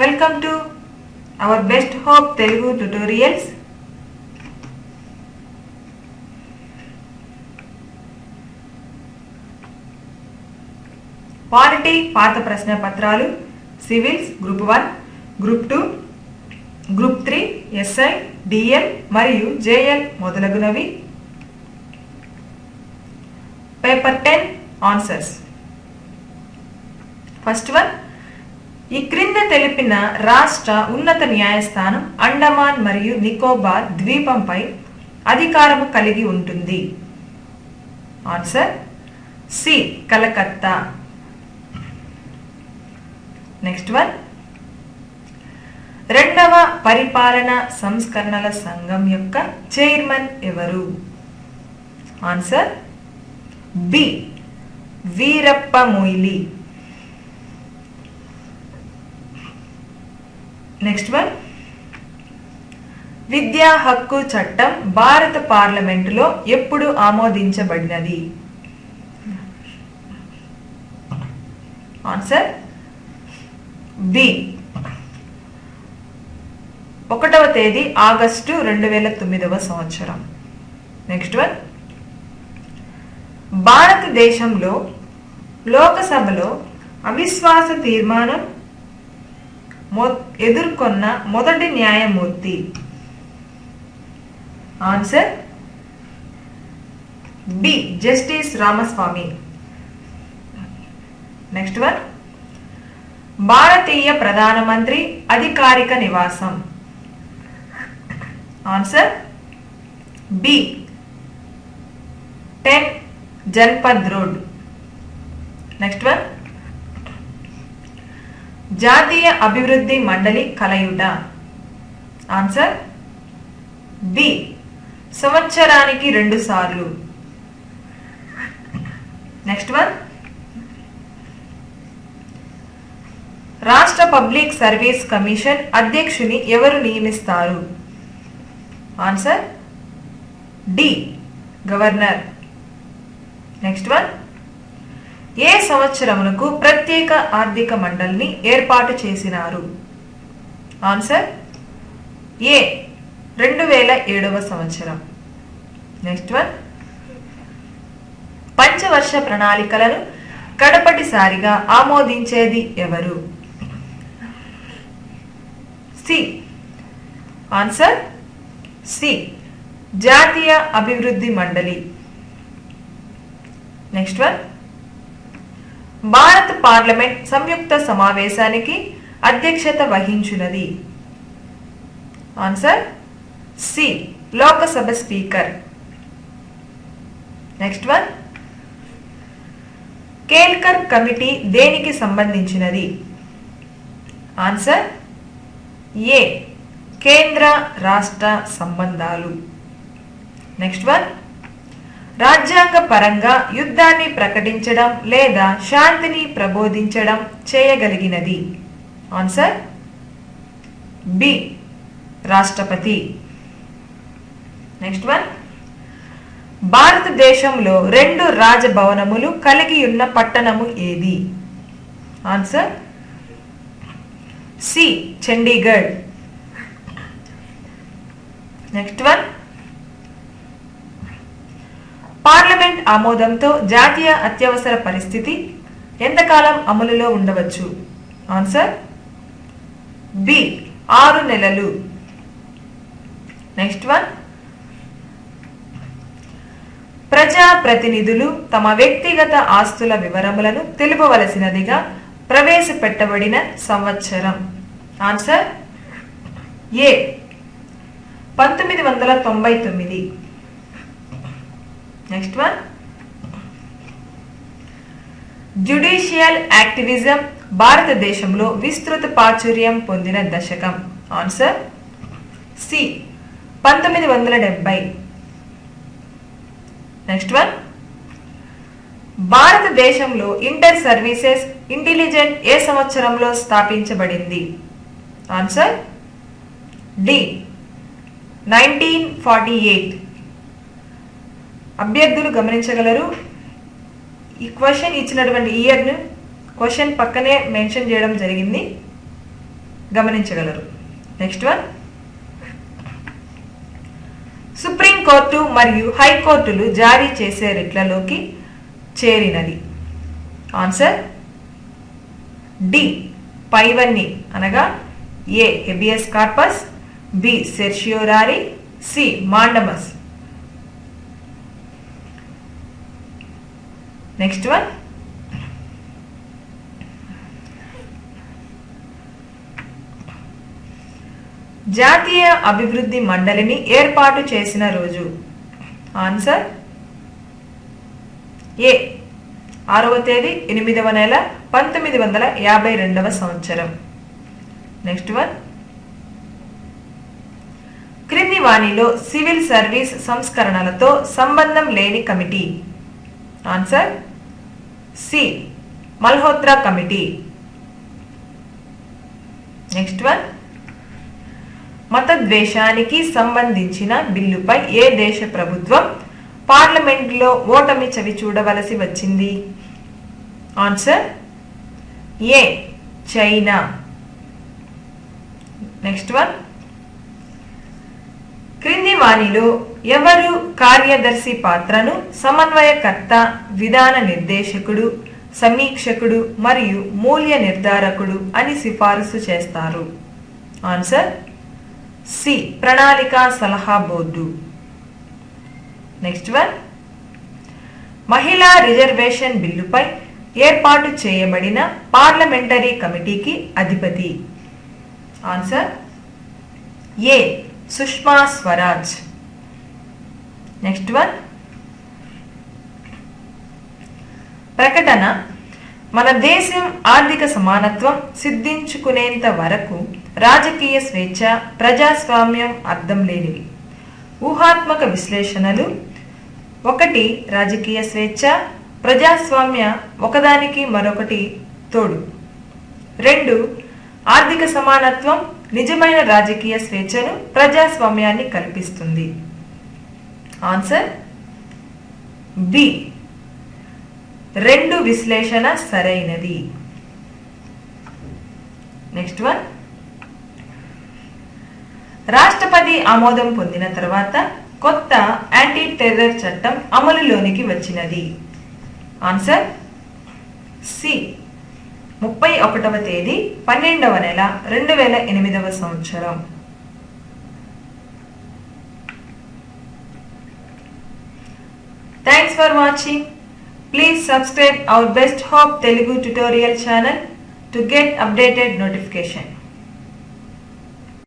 Welcome to our best hope Telugu tutorials polity పాత ప్రశ్న పత్రాలు civils group one group two group three SI DL మరియు JL మొదలగునవి. Paper ten answers first one ఈ క్రింద తెలిపిన రాష్ట్ర ఉన్నత న్యాయస్థానం అండమాన్ మరియు నికోబార్ ద్వీపంపై అధికారము కలిగి ఉంటుంది. Answer C Calcutta next one రెండవ పరిపాలన సంస్కరణల సంఘం యొక్క చైర్మన్ ఎవరు? Answer B Veerappa Moily. Next one విద్యా హక్కు చట్టం భారత పార్లమెంటులో ఎప్పుడు ఆమోదించబడినది? ఆన్సర్ బి ఒకటవ తేదీ ఆగస్టు రెండు వేల తొమ్మిదవ సంవత్సరం. నెక్స్ట్ వన్ భారతదేశంలో లోకసభలో అవిశ్వాస తీర్మానం మొ- ఎదుర్కొన్న మొదటి న్యాయమూర్తి. Answer? B. Justice Ramaswamy. Next one. భారతీయ ప్రధానమంత్రి అధికారిక నివాసం. Answer? B. Ten Janpath road. Next one. జాతీయ అభివృద్ధి మండలి కలయుట. ఆన్సర్ బి సంవత్సరానికి రెండు సార్లు. నెక్స్ట్ వన్ రాష్ట్ర పబ్లిక్ సర్వీస్ కమిషన్ అధ్యక్షుని ఎవరు నియమిస్తారు? Answer D governor. Next one ఏ సంవత్సరమునకు ప్రత్యేక ఆర్థిక మండలిని ఏర్పాటు చేసినారు? ఆన్సర్ ఏ రెండు వేల ఏడవ సంవత్సరం. నెక్స్ట్ వన్ పంచవర్ష ప్రణాళికలను కడపటిసారిగా ఆమోదించేది ఎవరు? సి. Answer C. జాతీయ అభివృద్ధి మండలి. నెక్స్ట్ వన్ భారత పార్లమెంట్ సంయుక్త సమావేశానికి అధ్యక్షత వహించినది answer C Lok Sabha speaker. Next one Kelkar committee దేనికి సంబంధించినది? ఆన్సర్ ఏ కేంద్ర రాష్ట్ర సంబంధాలు. నెక్స్ట్ వన్ రాజ్యాంగ పరంగా యుద్ధాన్ని ప్రకటించడం లేదా శాంతిని ప్రబోధించడం చేయగలిగినది. ఆన్సర్ బి రాష్ట్రపతి. నెక్స్ట్ వన్ భారతదేశంలో రెండు రాజభవనములు కలిగి ఉన్న పట్టణము ఏది? Answer C Chandigarh. Next one parliament ఆమోదంతో జాతీయ అత్యవసర పరిస్థితి ఎంతకాలం అమలులో ఉండవచ్చు? ఆన్సర్? బి. ఆరు నెలలు. Next one. ప్రజా ప్రతినిధులు తమ వ్యక్తిగత ఆస్తుల వివరములను తెలుపవలసినదిగా ప్రవేశపెట్టబడిన సంవత్సరం. ఆన్సర్? ఏ. పంతొమ్మిది వందల తొంభై తొమ్మిది. నెక్స్ట్ వన్ జ్యుడిషియల్ యాక్టివిజం భారతదేశంలో విస్తృత ప్రాచుర్యం పొందిన దశకం. ఆన్సర్ సి పంతొమ్మిది వందల డెబ్బై నెక్స్ట్ వన్ భారతదేశంలో ఇంటర్ సర్వీసెస్ ఇంటెలిజెంట్ ఏ సంవత్సరంలో స్థాపించబడింది? Answer D nineteen forty eight. అభ్యర్థులు గమనించగలరు. ఈ క్వశ్చన్ ఇచ్చినటువంటి ఇయర్ను క్వశ్చన్ పక్కనే మెన్షన్ చేయడం జరిగింది. గమనించగలరు. Next one. సుప్రీంకోర్టు మరియు హైకోర్టులు జారీ చేసే రిట్లలోకి చేరినది. Answer D. పైవన్నీ అనగా A. Habeas corpus B. Certiorari C. Mandamus. Next one జాతీయ అభివృద్ధి మండలిని ఏర్పాటు చేసిన రోజు. ఆన్సర్ ఏ ఆరవ తేదీ ఎనిమిదవ నెల పంతొమ్మిది వందల యాభై రెండవ సంవత్సరం. నెక్స్ట్ వన్ క్రింది వాణిలో సివిల్ సర్వీస్ సంస్కరణలతో సంబంధం లేని committee. Answer C Malhotra committee. Next one మతద్వేషానికి సంబంధించిన బిల్లుపై ఏ దేశ ప్రభుత్వం పార్లమెంట్లో ఓటమి చవి చూడవలసి వచ్చింది? Answer A China. Next one క్రింది వాణిలో ఎవరు కార్యదర్శి పాత్రను సమన్వయకర్త విధాన నిర్దేశకుడు సమీక్షకుడు మరియు మూల్య నిర్ధారకుడు అని సిఫారసు చేస్తారు? Answer C. ప్రణాళిక సలహా బోర్డు. Next one. మహిళా రిజర్వేషన్ బిల్లుపై ఏర్పాటు చేయబడిన పార్లమెంటరీ కమిటీకి అధిపతి. Answer A. Sushma Swaraj. Next one ప్రకటన. మన దేశం ఆర్థిక సమానత్వం సిద్ధించుకునేంత వరకు రాజకీయ స్వేచ్ఛ ప్రజాస్వామ్యం అర్థం లేనివి. ఊహాత్మక విశ్లేషణలు. ఒకటి రాజకీయ స్వేచ్ఛ ప్రజాస్వామ్య ఒకదానికి మరొకటి తోడు. రెండు ఆర్థిక సమానత్వం నిజమైన రాజకీయ స్వేచ్ఛను ప్రజాస్వామ్యాన్ని కల్పిస్తుంది. ఆన్సర్ బి రెండు విశ్లేషణ సరైనది. నెక్స్ట్ వన్ రాష్ట్రపతి ఆమోదం పొందిన తర్వాత కొత్త యాంటీ టెర్రర్ చట్టం అమలులోనికి వచ్చినది. ఆన్సర్ సి ముప్పై ఒకటవ తేదీ పన్నెండవ నెల రెండు వేల ఎనిమిదవ సంవత్సరం. Thanks for watching. Please subscribe our Best Hope Telugu tutorial channel to get updated notification.